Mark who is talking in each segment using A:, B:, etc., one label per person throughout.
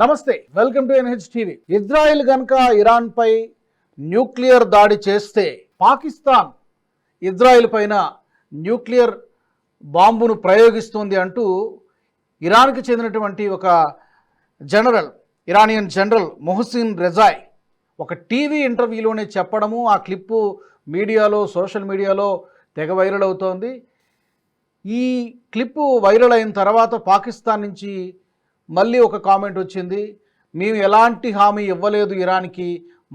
A: నమస్తే welcome to NH TV. Israel గనక Iran పై న్యూక్లియర్ దాడి చేస్తే పాకిస్తాన్ ఇజ్రాయెల్ పైన న్యూక్లియర్ బాంబును ప్రయోగిస్తుంది అంటూ ఇరాన్కి చెందినటువంటి ఒక general Iranian general Mohsen Rezaei ఒక టీవీ ఇంటర్వ్యూలోనే చెప్పడము ఆ క్లిప్పు మీడియాలో సోషల్ మీడియాలో తెగ వైరల్ అవుతోంది. ఈ క్లిప్పు వైరల్ అయిన తర్వాత పాకిస్తాన్ నుంచి మళ్ళీ ఒక కామెంట్ వచ్చింది మేము ఎలాంటి హామీ ఇవ్వలేదు ఇరాన్కి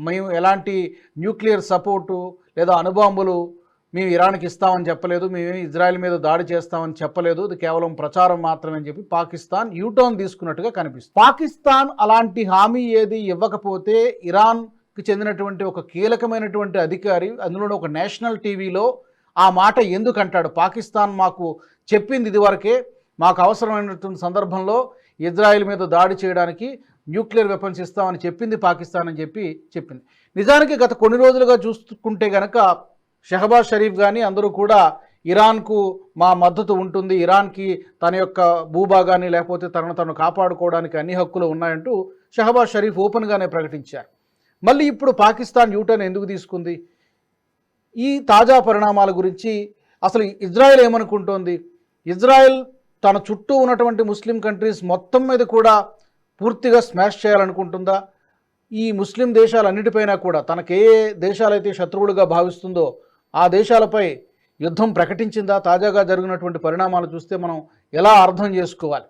A: మేము ఎలాంటి న్యూక్లియర్ సపోర్టు లేదా అణుబాంబులు మేము ఇరాన్కి ఇస్తామని చెప్పలేదు మేము ఇజ్రాయెల్ మీద దాడి చేస్తామని చెప్పలేదు ఇది కేవలం ప్రచారం మాత్రమే అని చెప్పి పాకిస్తాన్ యూటర్న్ తీసుకున్నట్టుగా కనిపిస్తుంది. పాకిస్తాన్ అలాంటి హామీ ఏది ఇవ్వకపోతే ఇరాన్కి చెందినటువంటి ఒక కీలకమైనటువంటి అధికారి అందులో ఒక నేషనల్ టీవీలో ఆ మాట ఎందుకు అంటాడు? పాకిస్తాన్ మాకు చెప్పింది ఇదివరకే మాకు అవసరమైనటువంటి సందర్భంలో ఇజ్రాయెల్ మీద దాడి చేయడానికి న్యూక్లియర్ వెపన్స్ ఇస్తామని చెప్పింది పాకిస్తాన్ అని చెప్పి చెప్పింది. నిజానికి గత కొన్ని రోజులుగా చూసుకుంటే గనక షహబాజ్ షరీఫ్ కానీ అందరూ కూడా ఇరాన్కు మా మద్దతు ఉంటుంది. ఇరాన్కి తన యొక్క భూభాగాన్ని లేకపోతే తనను తను కాపాడుకోవడానికి అన్ని హక్కులు ఉన్నాయంటూ షహబాజ్ షరీఫ్ ఓపెన్గానే ప్రకటించారు. మళ్ళీ ఇప్పుడు పాకిస్తాన్ యూటర్న్ ఎందుకు తీసుకుంది? ఈ తాజా పరిణామాల గురించి అసలు ఇజ్రాయెల్ ఏమనుకుంటోంది? ఇజ్రాయెల్ తన చుట్టూ ఉన్నటువంటి ముస్లిం కంట్రీస్ మొత్తం మీద కూడా పూర్తిగా స్మాష్ చేయాలనుకుంటుందా? ఈ ముస్లిం దేశాలన్నిటిపైన కూడా తనకు ఏ ఏ దేశాలైతే శత్రువులుగా భావిస్తుందో ఆ దేశాలపై యుద్ధం ప్రకటించిందా? తాజాగా జరిగినటువంటి పరిణామాలు చూస్తే మనం ఎలా అర్థం చేసుకోవాలి?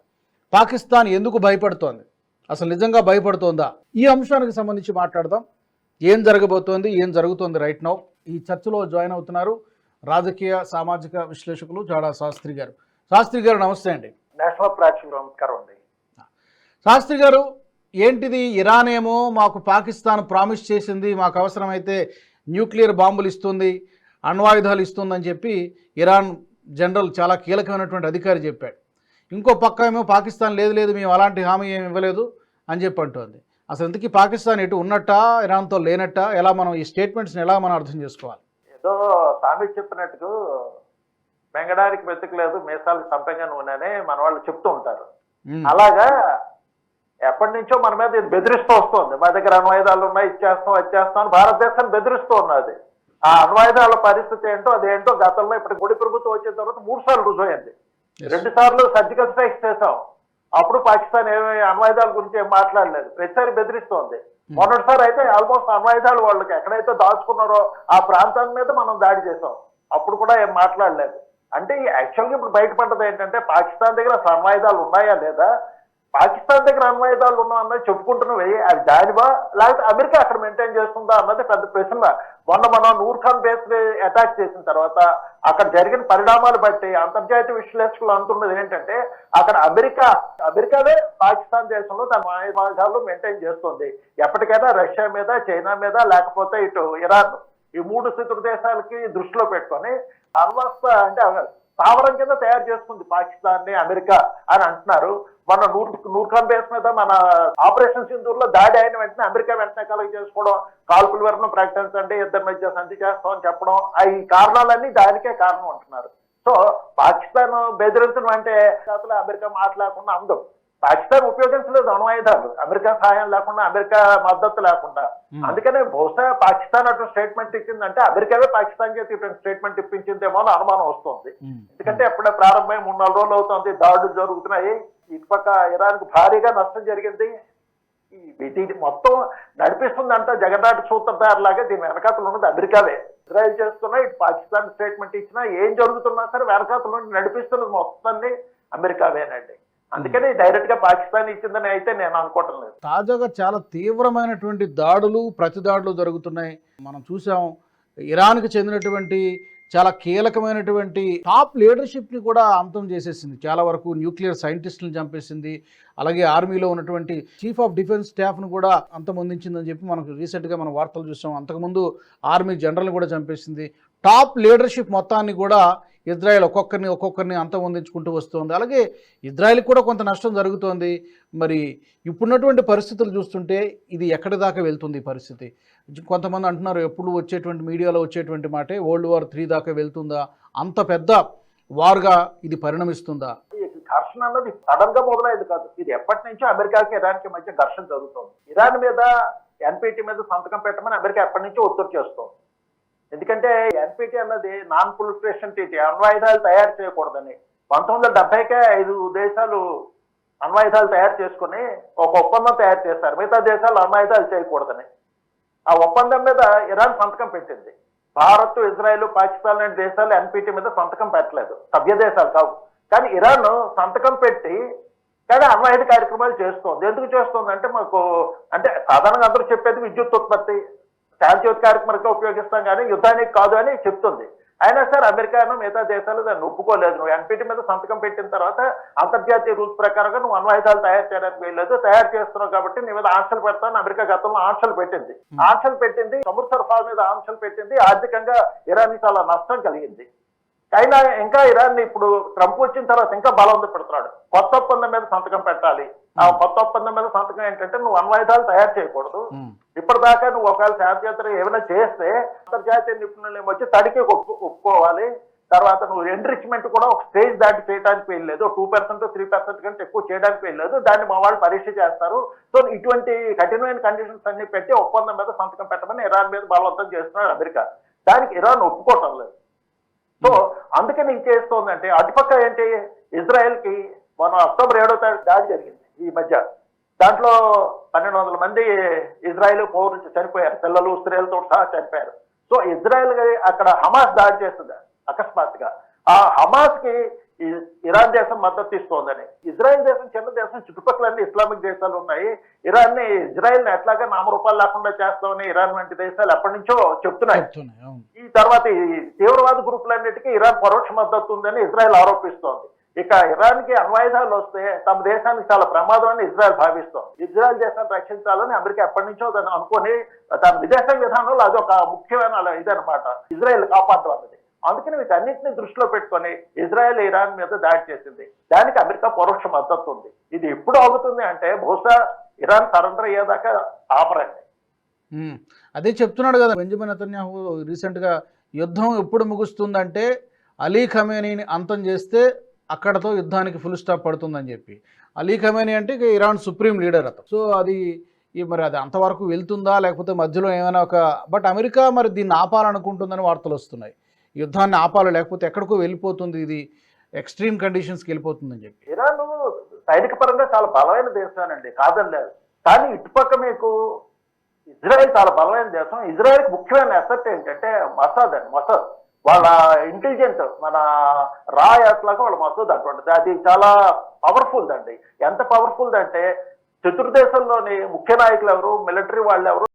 A: పాకిస్తాన్ ఎందుకు భయపడుతోంది? అసలు నిజంగా భయపడుతోందా? ఈ అంశానికి సంబంధించి మాట్లాడదాం. ఏం జరగబోతోంది? ఏం జరుగుతోంది రైట్ నౌ? ఈ చర్చలో జాయిన్ అవుతున్నారు రాజకీయ సామాజిక విశ్లేషకులు జాడా శాస్త్రి గారు. శాస్త్రి గారు నమస్తే అండి.
B: నేషనల్ ప్రేక్షకులు నమస్కారం అండి.
A: శాస్త్రి గారు ఏంటిది ఇరాన్ ఏమో మాకు పాకిస్తాన్ ప్రామిస్ చేసింది మాకు అవసరమైతే న్యూక్లియర్ బాంబులు ఇస్తుంది అణ్వాయుధాలు ఇస్తుందని చెప్పి ఇరాన్ జనరల్ చాలా కీలకమైనటువంటి అధికారి చెప్పాడు. ఇంకో పక్క ఏమో పాకిస్తాన్ లేదు లేదు మేము అలాంటి హామీ ఏమి ఇవ్వలేదు అని చెప్పి అంటోంది. అసలు ఇంతకీ పాకిస్తాన్ ఎటు ఉన్నట్టా ఇరాన్తో లేనట్టా ఎలా మనం ఈ స్టేట్మెంట్స్ని ఎలా మనం అర్థం చేసుకోవాలి?
B: ఏదో సామి చెప్పినట్టు మెంగడానికి వెతుకలేదు మీసాలకు సంపెంగా నూనెనే మన వాళ్ళు చెప్తూ ఉంటారు. అలాగా ఎప్పటి నుంచో మన మీద ఇది బెదిరిస్తూ వస్తుంది. మా దగ్గర అణ్వాయుధాలు ఉన్నాయి ఇచ్చేస్తాం వచ్చేస్తాం అని భారతదేశాన్ని బెదిరిస్తూ ఉన్నది. ఆ అణ్వాయుధాల పరిస్థితి ఏంటో అదేంటో గతంలో ఇప్పుడు గుడి ప్రభుత్వం వచ్చిన తర్వాత మూడు సార్లు రుజువైంది. రెండు సార్లు సర్జికల్ స్ట్రైక్స్ చేశాం. అప్పుడు పాకిస్తాన్ ఏమి అణ్వాయుధాల గురించి ఏం మాట్లాడలేదు. ప్రతిసారి బెదిరిస్తోంది. మొదటిసారి అయితే ఆల్మోస్ట్ అణ్వాయుధాలు వాళ్ళకి ఎక్కడైతే దాచుకున్నారో ఆ ప్రాంతం మీద మనం దాడి చేసాం అప్పుడు కూడా ఏం మాట్లాడలేదు. అంటే యాక్చువల్గా ఇప్పుడు బయటపడ్డది ఏంటంటే పాకిస్తాన్ దగ్గర సన్వాయిదాలు ఉన్నాయా లేదా? పాకిస్తాన్ దగ్గర అణ్వాయుధాలు ఉన్నాం అన్నది చెప్పుకుంటున్నవి అది దానివా? లేకపోతే అమెరికా అక్కడ మెయింటైన్ చేస్తుందా అన్నది పెద్ద ప్రశ్న. మొన్న మనం నూర్ ఖాన్ బేస్ అటాక్ చేసిన తర్వాత అక్కడ జరిగిన పరిణామాలు బట్టి అంతర్జాతీయ విశ్లేషకులు అంటున్నది ఏంటంటే అక్కడ అమెరికా అమెరికానే పాకిస్తాన్ దేశంలో తన ఆయుధాలు మెయింటైన్ చేస్తుంది. ఎప్పటికైనా రష్యా మీద చైనా మీద లేకపోతే ఇటు ఇరాన్ ఈ మూడు శత్రు దేశాలకి దృష్టిలో పెట్టుకొని అణ్వస్త్ర అంటే స్థావరం కింద తయారు చేసుకుంది పాకిస్తాన్ని అమెరికా అని అంటున్నారు. మన నూర్ నూర్ఖాన్ బేస్ మీద మన ఆపరేషన్ సింధూర్లో దాడి అయిన వెంటనే అమెరికా వెంటనే కలగ చేసుకోవడం కాల్పుల వరకు ప్రకటించండి ఇద్దరి మధ్య సంధి చేస్తామని చెప్పడం ఆ ఈ కారణాలన్నీ దానికే కారణం అంటున్నారు. సో పాకిస్తాన్ బెదిరించడం అంటే అసలు అమెరికా మాట్లాడకుండా అందం. పాకిస్తాన్ ఉపయోగించలేదు అణువాయుధాలు అమెరికా సహాయం లేకుండా అమెరికా మద్దతు లేకుండా. అందుకనే బహుశా పాకిస్తాన్ అటు స్టేట్మెంట్ ఇచ్చిందంటే అమెరికావే పాకిస్తాన్ ఇటువంటి స్టేట్మెంట్ ఇప్పించిందేమో అని అనుమానం వస్తుంది. ఎందుకంటే ఎప్పుడే ప్రారంభమై మూడు నాలుగు రోజులు అవుతుంది దాడులు జరుగుతున్నాయి. ఇటుపక్క ఇరాన్ భారీగా నష్టం జరిగింది. ఈ మొత్తం నడిపిస్తుందంట జగన్నాథ సూత్రధారులాగా దీని వెనకాతలు ఉన్నది అమెరికావే. ఇజ్రాయెల్ చేస్తున్నా ఇటు పాకిస్తాన్ స్టేట్మెంట్ ఇచ్చినా ఏం జరుగుతున్నా సరే వెనకాతల నుండి నడిపిస్తున్నది మొత్తాన్ని అమెరికావేనండి. అందుకని డైరెక్ట్గా పాకిస్తాన్ ఇచ్చిందని అయితే నేను అనుకోవటం లేదు.
A: తాజాగా చాలా తీవ్రమైనటువంటి దాడులు ప్రతిదాడులు జరుగుతున్నాయి. మనం చూసాం ఇరాన్కి చెందినటువంటి చాలా కీలకమైనటువంటి టాప్ లీడర్షిప్ని కూడా అంతం చేసేసింది. చాలా వరకు న్యూక్లియర్ సైంటిస్టులను చంపేసింది. అలాగే ఆర్మీలో ఉన్నటువంటి చీఫ్ ఆఫ్ డిఫెన్స్ స్టాఫ్ను కూడా అంతమొందించిందని చెప్పి మనకు రీసెంట్గా మనం వార్తలు చూసాం. అంతకుముందు ఆర్మీ జనరల్ని కూడా చంపేసింది. టాప్ లీడర్షిప్ మొత్తాన్ని కూడా ఇజ్రాయెల్ ఒక్కొక్కరిని ఒక్కొక్కరిని అంతం అందించుకుంటూ వస్తుంది. అలాగే ఇజ్రాయెల్కి కూడా కొంత నష్టం జరుగుతోంది. మరి ఇప్పుడున్నటువంటి పరిస్థితులు చూస్తుంటే ఇది ఎక్కడి దాకా వెళ్తుంది ఈ పరిస్థితి? కొంతమంది అంటున్నారు ఎప్పుడు వచ్చేటువంటి మీడియాలో వచ్చేటువంటి మాటే వరల్డ్ వార్ త్రీ దాకా వెళ్తుందా? అంత పెద్ద వార్గా ఇది పరిణమిస్తుందా?
B: ఘర్షణ అన్నది సడన్గా మొదలైంది కాదు. ఇది ఎప్పటి నుంచో అమెరికాకి ఇరాన్కి మధ్య ఘర్షణ జరుగుతుంది. ఇరాన్ మీద ఎన్పిటి మీద సంతకం పెట్టమని అమెరికా ఎప్పటి నుంచో ఒత్తిడి చేస్తుంది. ఎందుకంటే ఎన్పిటి అన్నది నాన్ పొలిఫరేషన్ టీటీ అణ్వాయుధాలు తయారు చేయకూడదని. పంతొమ్మిది వందల డెబ్బైకే ఐదు దేశాలు అణ్వాయుధాలు తయారు చేసుకుని ఒక ఒప్పందం తయారు చేస్తారు. మిగతా దేశాలు అణ్వాయుధాలు చేయకూడదని. ఆ ఒప్పందం మీద ఇరాన్ సంతకం పెట్టింది. భారత్ ఇజ్రాయెల్ పాకిస్తాన్ లాంటి దేశాలు ఎన్పిటి మీద సంతకం పెట్టలేదు. సభ్య దేశాలు కావు. కానీ ఇరాన్ సంతకం పెట్టి కానీ అణ్వాయుధ కార్యక్రమాలు చేస్తోంది. ఎందుకు చేస్తుంది అంటే మాకు అంటే సాధారణంగా అందరూ చెప్పేది విద్యుత్ ఉత్పత్తి శాంతియుత కార్యక్రమానికి ఉపయోగిస్తాం కానీ యుద్ధానికి కాదు అని చెప్తుంది. అయినా సరే అమెరికాను మిగతా దేశాలు దాన్ని ఒప్పుకోలేదు. నువ్వు ఎన్పిటి మీద సంతకం పెట్టిన తర్వాత అంతర్జాతీయ రూల్స్ ప్రకారంగా నువ్వు అణ్వాయుధాలు తయారు చేయడానికి వీల్లేదు. తయారు చేస్తున్నావు కాబట్టి నీ మీద ఆంక్షలు పెడతాను అమెరికా గతంలో ఆంక్షలు పెట్టింది. ఆంక్షలు పెట్టింది సముద్ర సరఫరా మీద ఆంక్షలు పెట్టింది ఆర్థికంగా ఇరాన్ చాలా నష్టం కలిగింది. అయినా ఇంకా ఇరాన్ ఇప్పుడు ట్రంప్ వచ్చిన తర్వాత ఇంకా బలవంతం పెడుతున్నాడు. కొత్త ఒప్పందం మీద సంతకం పెట్టాలి. ఆ కొత్త ఒప్పందం మీద సంతకం ఏంటంటే నువ్వు అణ్వాయుధాలు తయారు చేయకూడదు. ఇప్పటిదాకా నువ్వు ఒకవేళ శాంతియాత్ర ఏమైనా చేస్తే అంతర్జాతీయ నిపుణులు ఏమో వచ్చి తడికి ఒప్పు- ఒప్పుకోవాలి. తర్వాత నువ్వు ఎండ్రిచ్మెంట్ కూడా ఒక స్టేజ్ దాటి చేయడానికి వెళ్ళలేదు టూ పర్సెంట్ త్రీ పర్సెంట్ కంటే ఎక్కువ చేయడానికి వెళ్ళలేదు దాన్ని మా వాళ్ళు పరీక్ష చేస్తారు. సో ఇటువంటి కఠినమైన కండిషన్స్ అన్ని పెట్టి ఒప్పందం మీద సంతకం పెట్టమని ఇరాన్ మీద బలవంతం చేస్తున్నాడు అమెరికా. దానికి ఇరాన్ ఒప్పుకోవటం లేదు. సో అందుకని ఇంకేస్తోందంటే చేస్తోందంటే అటుపక్క ఏంటి? ఇజ్రాయెల్కి అక్టోబర్ ఏడో తారీఖు దాడి జరిగింది ఈ మధ్య. దాంట్లో పన్నెండు వందల మంది ఇజ్రాయెల్ పౌరులు చనిపోయారు. పిల్లలు స్త్రీలతో సహా చనిపోయారు. సో ఇజ్రాయెల్ అక్కడ హమాస్ దాడి చేస్తుంది అకస్మాత్తుగా. ఆ హమాస్కి ఇరాన్ దేశం మద్దతు ఇస్తోందని. ఇజ్రాయెల్ దేశం చిన్న దేశం చుట్టుపక్కల అన్ని ఇస్లామిక్ దేశాలు ఉన్నాయి. ఇరాన్ని ఇజ్రాయెల్ని ఎట్లాగా నామరూపాలు లేకుండా చేస్తామని ఇరాన్ వంటి దేశాలు ఎప్పటి నుంచో చెప్తున్నాయి. ఈ తర్వాత ఈ తీవ్రవాద గ్రూపులన్నిటికీ ఇరాన్ పరోక్ష మద్దతు ఉందని ఇజ్రాయెల్ ఆరోపిస్తోంది. ఇక ఇరాన్కి అణ్వాయుధాలు వస్తే తమ దేశానికి చాలా ప్రమాదం అని ఇజ్రాయెల్ భావిస్తోంది. ఇజ్రాయెల్ దేశాన్ని రక్షించాలని అమెరికా ఎప్పటి నుంచో దాన్ని అనుకొని తన విదేశ విధానంలో అది ఒక ముఖ్యమైన ఇదనమాట ఇజ్రాయెల్ కాపాడడం అన్నది అందుకని వీటన్నిటిని దృష్టిలో పెట్టుకొని ఇజ్రాయెల్ ఇరాన్ మీద దాడి చేసింది. దానికి అమెరికా పరోక్ష మద్దతు ఉంది. ఇది ఎప్పుడు అవుతుంది అంటే బహుశా ఇరాన్ సరెండర్ అయ్యేదాకా ఆపరండి.
A: అదే చెప్తున్నాడు కదా బెంజమిన్ రీసెంట్ రీసెంట్గా యుద్ధం ఎప్పుడు ముగుస్తుందంటే అలీ ఖమేనీని అంతం చేస్తే అక్కడతో యుద్ధానికి ఫుల్ స్టాప్ పడుతుందని చెప్పి. అలీ ఖమేనీ అంటే ఇరాన్ సుప్రీం లీడర్ అతను. సో అది ఈ మరి అది అంతవరకు వెళ్తుందా? లేకపోతే మధ్యలో ఏమైనా ఒక బట్ అమెరికా మరి దీన్ని ఆపాలనుకుంటుందని వార్తలు వస్తున్నాయి. యుద్ధాన్ని ఆపాలి లేకపోతే ఎక్కడికో వెళ్ళిపోతుంది ఇది ఎక్స్ట్రీమ్ కండిషన్స్కి వెళ్ళిపోతుందని చెప్పి.
B: ఇరాన్ సైనిక పరంగా చాలా బలమైన దేశానండి కాదని లేదు కానీ ఇటుపక్క మీకు ఇజ్రాయెల్ చాలా బలమైన దేశం. ఇజ్రాయెల్కి ముఖ్యమైన ఎసెట్ ఏంటంటే మసాద్ అండి మసాద్. వాళ్ళ ఇంటెలిజెంట్ మన రా లాగా వాళ్ళ మసూద్ అటువంటిది. అది చాలా పవర్ఫుల్ అండి ఎంత పవర్ఫుల్ అంటే చతుర్దేశంలోని ముఖ్య నాయకులు ఎవరు? మిలిటరీ వాళ్ళు ఎవరు?